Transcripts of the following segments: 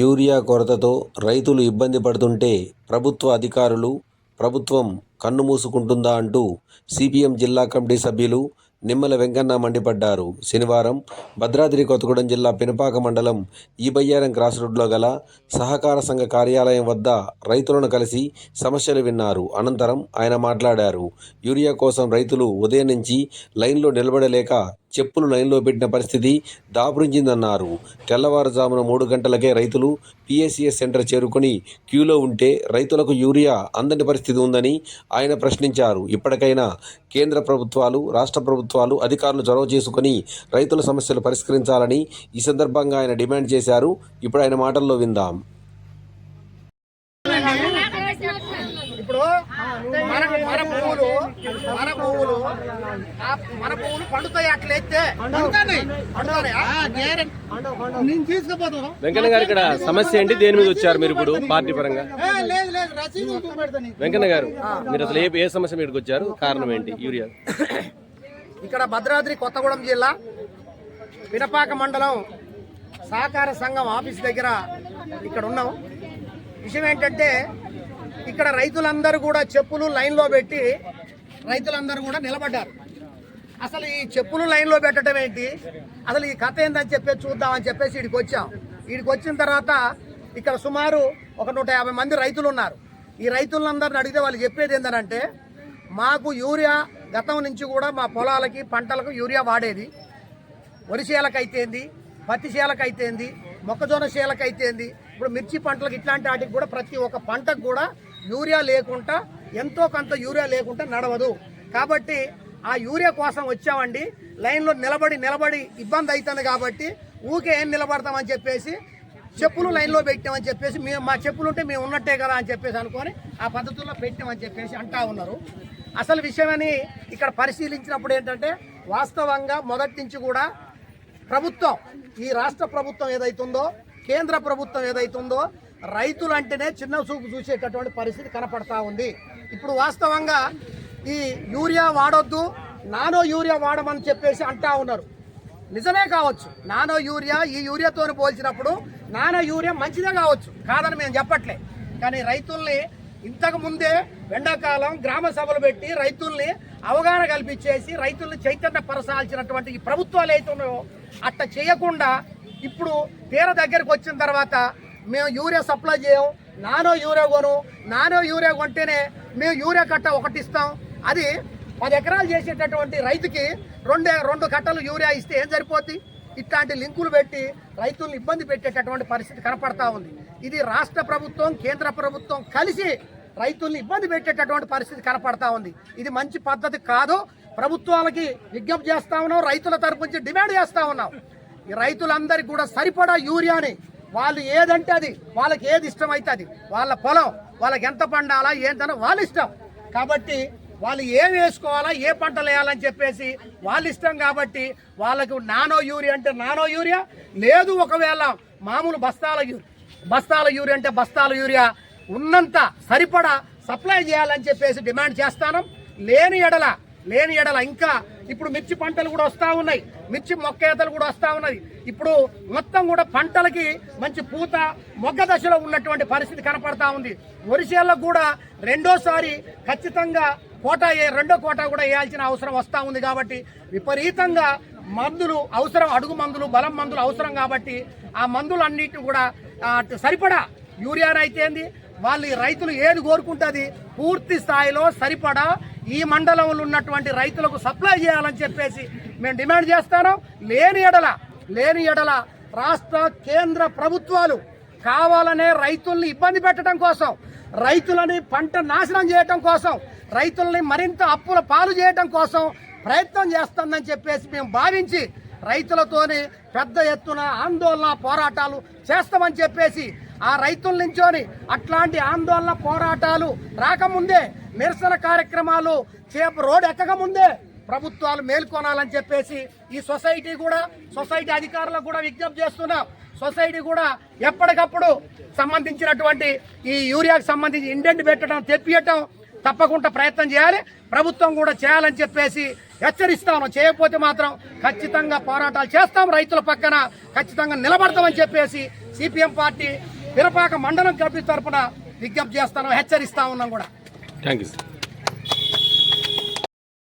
Urea కొరతతో రైతులు ఇబ్బంది పడుతుంటే ప్రభుత్వ అధికారులు ప్రభుత్వం కన్నుమూసుకుంటుందా అంటూ సిపిఎం జిల్లా కమిటీ సభ్యులు నిమ్మల వెంకన్న మండిపడ్డారు. శనివారం భద్రాద్రి కొత్తగూడెం జిల్లా పినపాక మండలం ఈబయ్యారం క్రాస్ రోడ్లో గల సహకార సంఘ కార్యాలయం వద్ద రైతులను కలిసి సమస్యలు విన్నారు. అనంతరం ఆయన మాట్లాడారు. యూరియా కోసం రైతులు ఉదయం నుంచి లైన్లో నిలబడలేక చెప్పులు లైన్లో పెట్టిన పరిస్థితి దాపురించిందన్నారు. తెల్లవారుజామున మూడు గంటలకే రైతులు పిఎస్సిఎస్ సెంటర్ చేరుకొని క్యూలో ఉంటే రైతులకు యూరియా అందని పరిస్థితి ఉందని ఆయన ప్రశ్నించారు. ఇప్పటికైనా కేంద్ర ప్రభుత్వాలు రాష్ట్ర ప్రభుత్వాలు అధికారులు చొరవ చేసుకుని రైతుల సమస్యలు పరిష్కరించాలని ఈ సందర్భంగా ఆయన డిమాండ్ చేశారు. ఇప్పుడు ఆయన మాటల్లో విందాం ఇప్పుడు మన మన పువ్వులు మన పువ్వులు మన పువ్వులు పండుతాయి. అట్లయితే పండుతాయా? నేను తీసుకుపోతాను. వెంకన్న గారు ఇక్కడ సమస్య ఏంటి? దేని మీద వచ్చారు మీరు ఇప్పుడు పార్టీ పరంగా? వెంకన్న గారు మీరు అసలు ఏ ఏ సమస్య మీదకి వచ్చారు? కారణం ఏంటి? యూరియా. ఇక్కడ భద్రాద్రి కొత్తగూడెం జిల్లా పినపాక మండలం సహకార సంఘం ఆఫీస్ దగ్గర ఇక్కడ ఉన్నాం. విషయం ఏంటంటే ఇక్కడ రైతులందరూ కూడా చెప్పులు లైన్లో పెట్టి రైతులందరూ కూడా నిలబడ్డారు. అసలు ఈ చెప్పులు లైన్లో పెట్టడం ఏంటి? అసలు ఈ కథ ఏందని చెప్పేసి చూద్దామని చెప్పేసి ఇక్కడికి వచ్చాం. ఇక్కడికి వచ్చిన తర్వాత ఇక్కడ సుమారు ఒక నూట యాభై మంది రైతులు ఉన్నారు. ఈ రైతులందరిని అడిగితే వాళ్ళు చెప్పేది ఏంటంటే మాకు యూరియా గతం నుంచి కూడా మా పొలాలకి పంటలకు యూరియా వాడేది. వరి చేలకైతేంది పత్తి చేలకైతేంది మొక్కజొన్న చేలకైతేంది ఇప్పుడు మిర్చి పంటలకు ఇట్లాంటి వాటికి కూడా ప్రతి ఒక్క పంటకు కూడా యూరియా లేకుండా ఎంతో కొంత యూరియా లేకుండా నడవదు. కాబట్టి ఆ యూరియా కోసం వచ్చామండి. లైన్లో నిలబడి నిలబడి ఇబ్బంది అవుతుంది కాబట్టి ఊకే ఏం నిలబడతామని చెప్పేసి చెప్పులు లైన్లో పెట్టామని చెప్పేసి మేము మా చెప్పులు ఉంటే మేము ఉన్నట్టే కదా అని చెప్పేసి అనుకొని ఆ పద్ధతుల్లో పెట్టామని చెప్పేసి అంటా ఉన్నారు. అసలు విషయమని ఇక్కడ పరిశీలించినప్పుడు ఏంటంటే వాస్తవంగా మొదటి నుంచి కూడా ప్రభుత్వం ఈ రాష్ట్ర ప్రభుత్వం ఏదైతుందో కేంద్ర ప్రభుత్వం ఏదైతుందో రైతులు అంటేనే చిన్న చూపు చూసేటటువంటి పరిస్థితి కనపడతా ఉంది. ఇప్పుడు వాస్తవంగా ఈ యూరియా వాడొద్దు నానో యూరియా వాడమని చెప్పేసి అంటా ఉన్నారు. నిజమే కావచ్చు నానో యూరియా ఈ యూరియాతో పోల్చినప్పుడు నానో యూరియా మంచిదే కావచ్చు కాదని మేము చెప్పట్లే. కానీ రైతుల్ని ఇంతకు ముందే ఎండాకాలం గ్రామ సభలు పెట్టి రైతుల్ని అవగాహన కల్పించేసి రైతుల్ని చైతన్యపరచాల్సినటువంటి ఈ ప్రభుత్వాలు అవుతున్నాయో అట్ట చేయకుండా ఇప్పుడు తీర దగ్గరికి వచ్చిన తర్వాత మేము యూరియా సప్లై చేయం నానో యూరియా కొను నానో యూరియా కొంటేనే మేము యూరియా కట్ట ఒకటి ఇస్తాం. అది పది ఎకరాలు చేసేటటువంటి రైతుకి రెండు రెండు కట్టలు యూరియా ఇస్తే ఏం సరిపోద్ది? ఇట్లాంటి లింకులు పెట్టి రైతులను ఇబ్బంది పెట్టేటటువంటి పరిస్థితి కనపడతా ఉంది. ఇది రాష్ట్ర ప్రభుత్వం కేంద్ర ప్రభుత్వం కలిసి రైతుల్ని ఇబ్బంది పెట్టేటటువంటి పరిస్థితి కనపడతా ఉంది. ఇది మంచి పద్ధతి కాదు. ప్రభుత్వాలకి విజ్ఞప్తి చేస్తా ఉన్నాం రైతుల తరపు నుంచి డిమాండ్ చేస్తా ఉన్నాం. రైతులందరికీ కూడా సరిపడా యూరియాని వాళ్ళు ఏదంటే అది వాళ్ళకి ఏది ఇష్టం అయితే అది. వాళ్ళ పొలం వాళ్ళకి ఎంత పండాలా ఏంటనో వాళ్ళ ఇష్టం. కాబట్టి వాళ్ళు ఏం వేసుకోవాలా ఏ పంటలు వేయాలని చెప్పేసి వాళ్ళ ఇష్టం కాబట్టి వాళ్ళకు నానో యూరియా అంటే నానో యూరియా లేదు ఒకవేళ మామూలు బస్తాల యూరియా బస్తాల యూరియా అంటే బస్తాల యూరియా ఉన్నంత సరిపడా సప్లై చేయాలని చెప్పేసి డిమాండ్ చేస్తాను. లేని ఎడల లేని ఎడల ఇంకా ఇప్పుడు మిర్చి పంటలు కూడా వస్తూ ఉన్నాయి. మిర్చి మొక్కేతలు కూడా వస్తూ ఉన్నది. ఇప్పుడు మొత్తం కూడా పంటలకి మంచి పూత మొగ్గ దశలో ఉన్నటువంటి పరిస్థితి కనపడతా ఉంది. ఒరిసేళ్ళకు కూడా రెండోసారి ఖచ్చితంగా కోటా ఏ- రెండో కోటా కూడా వేయాల్సిన అవసరం వస్తూ ఉంది కాబట్టి విపరీతంగా మందులు అవసరం అడుగు మందులు బలం మందులు అవసరం కాబట్టి ఆ మందులు అన్నిటిని కూడా ఆ, సరిపడా యూరియానైతేంది వాళ్ళు రైతులు ఏది కోరుకుంటుంది? పూర్తి స్థాయిలో సరిపడా ఈ మండలంలో ఉన్నటువంటి రైతులకు సప్లై చేయాలని చెప్పేసి మేము డిమాండ్ చేస్తాను లేని ఎడల లేని ఎడల రాష్ట్ర కేంద్ర ప్రభుత్వాలు కావాలనే రైతుల్ని ఇబ్బంది పెట్టడం కోసం రైతులని పంట నాశనం చేయటం కోసం రైతుల్ని మరింత అప్పుల పాలు చేయటం కోసం ప్రయత్నం చేస్తుందని చెప్పేసి మేము భావించి రైతులతోని పెద్ద ఎత్తున ఆందోళన పోరాటాలు చేస్తామని చెప్పేసి ఆ రైతుల నుంచోని అట్లాంటి ఆందోళన పోరాటాలు రాకముందే నిరసన కార్యక్రమాలు చేప రోడ్ ఎక్కకముందే ప్రభుత్వాలు మేల్కొనాలని చెప్పేసి ఈ సొసైటీ కూడా సొసైటీ అధికారులకు కూడా విజ్ఞప్తి చేస్తున్నాం. సొసైటీ కూడా ఎప్పటికప్పుడు సంబంధించినటువంటి ఈ యూరియాకి సంబంధించి ఇండెంట్ పెట్టడం తెప్పియటం తప్పకుండా ప్రయత్నం చేయాలి. ప్రభుత్వం కూడా చేయాలని చెప్పేసి హెచ్చరిస్తాను. చేయకపోతే మాత్రం ఖచ్చితంగా పోరాటాలు చేస్తాం. రైతుల పక్కన ఖచ్చితంగా నిలబడతామని చెప్పేసి సిపిఎం పార్టీ పిరపాక మండలం కమిటీ తరపున విజ్ఞప్తి చేస్తాను. హెచ్చరిస్తా ఉన్నాం కూడా. థ్యాంక్ యూ సార్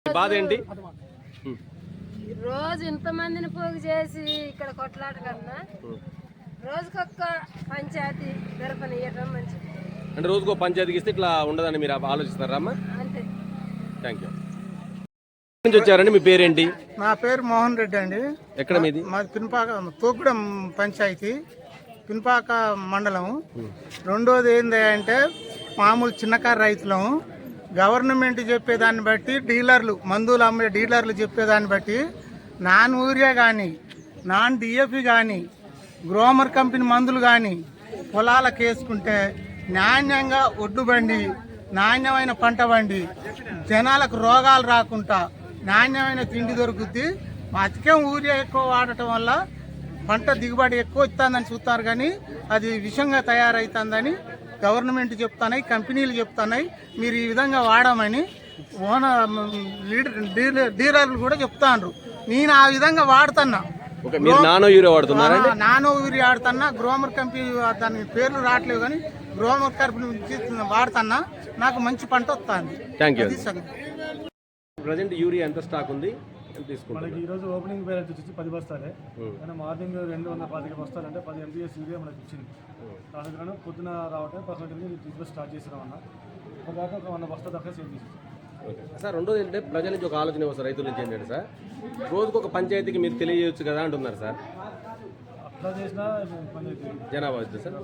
బాధ ఏంటి? రోజు ఇంతమందిని పోగు చేసి ఇక్కడ కొట్లాట కన్నా రోజుకొక్క పంచాయతీ జరపనియటం మంచిది. అంటే రోజుకో పంచాయతీకి ఇస్తే ఇట్లా ఉండదని మీరు ఆలోచిస్తారా అమ్మా? అంతే. థ్యాంక్ యూ నుంచి వచ్చారండి? మీ పేరేంటి? నా పేరు మోహన్ రెడ్డి అండి. ఎక్కడ మీది? మాది పినపాక తూకుడం పంచాయతీ పినపాక మండలం రెండోది ఏంది అంటే మామూలు చిన్నకారు రైతులం గవర్నమెంట్ చెప్పేదాన్ని బట్టి డీలర్లు మందులు అమ్మే డీలర్లు చెప్పేదాన్ని బట్టి నాన్ యూరియా కానీ నాన్ డిఎఫ్ఈ కానీ గ్రోమర్ కంపెనీ మందులు కానీ పొలాలకు వేసుకుంటే నాణ్యంగా ఒడ్డు బండి నాణ్యమైన పంట బండి జనాలకు రోగాలు రాకుండా నాణ్యమైన తిండి దొరుకుద్ది. అతికేం యూరియా ఎక్కువ వాడటం వల్ల పంట దిగుబడి ఎక్కువ ఇస్తుందని చూస్తారు కానీ అది విషంగా తయారవుతుందని గవర్నమెంట్ చెప్తున్నాయి కంపెనీలు చెప్తున్నాయి మీరు ఈ విధంగా వాడమని ఓన లీడర్ డీలర్ డీలర్లు కూడా చెప్తాండ్రు. నేను ఆ విధంగా వాడుతున్నా. నానో యూరియా వాడుతున్నారా నానో యూరియా ఆడుతున్నా గ్రోమర్ కంపెనీ దాని పేర్లు రావట్లేవు కానీ గ్రోమర్ కంపెనీ నుంచి వాడుతున్నా. నాకు మంచి పంట వస్తుంది. థ్యాంక్ యూ ప్రజెంట్ యూరియా ఎంత స్టాక్ ఉంది? మనకి ఈ రోజు ఓపెనింగ్ బ్యాలెన్స్ వచ్చేసి పది బస్తాలే. కానీ మార్నింగ్ రెండు వందల పాతిక బస్తాలు అంటే పది ఎంపీఎస్ యూరియా మనకి ఇచ్చింది. దానికన్నా పొద్దున రావటం పర్సెంట్ తీసుకొని స్టార్ట్ చేసినాం అన్న. ఒక దాకా ఒక వంద బస్తా దాకా సేల్ చేసి. సార్ రెండోది ఏంటంటే ప్రజల నుంచి ఒక ఆలోచన వస్తారు రైతుల నుంచి ఏంటంటే సార్. రోజుకు ఒక పంచాయతీకి మీరు తెలియజేయచ్చు కదా అంటున్నారు సార్. అట్లా చేసినా జనాభా సార్.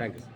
Thank you sir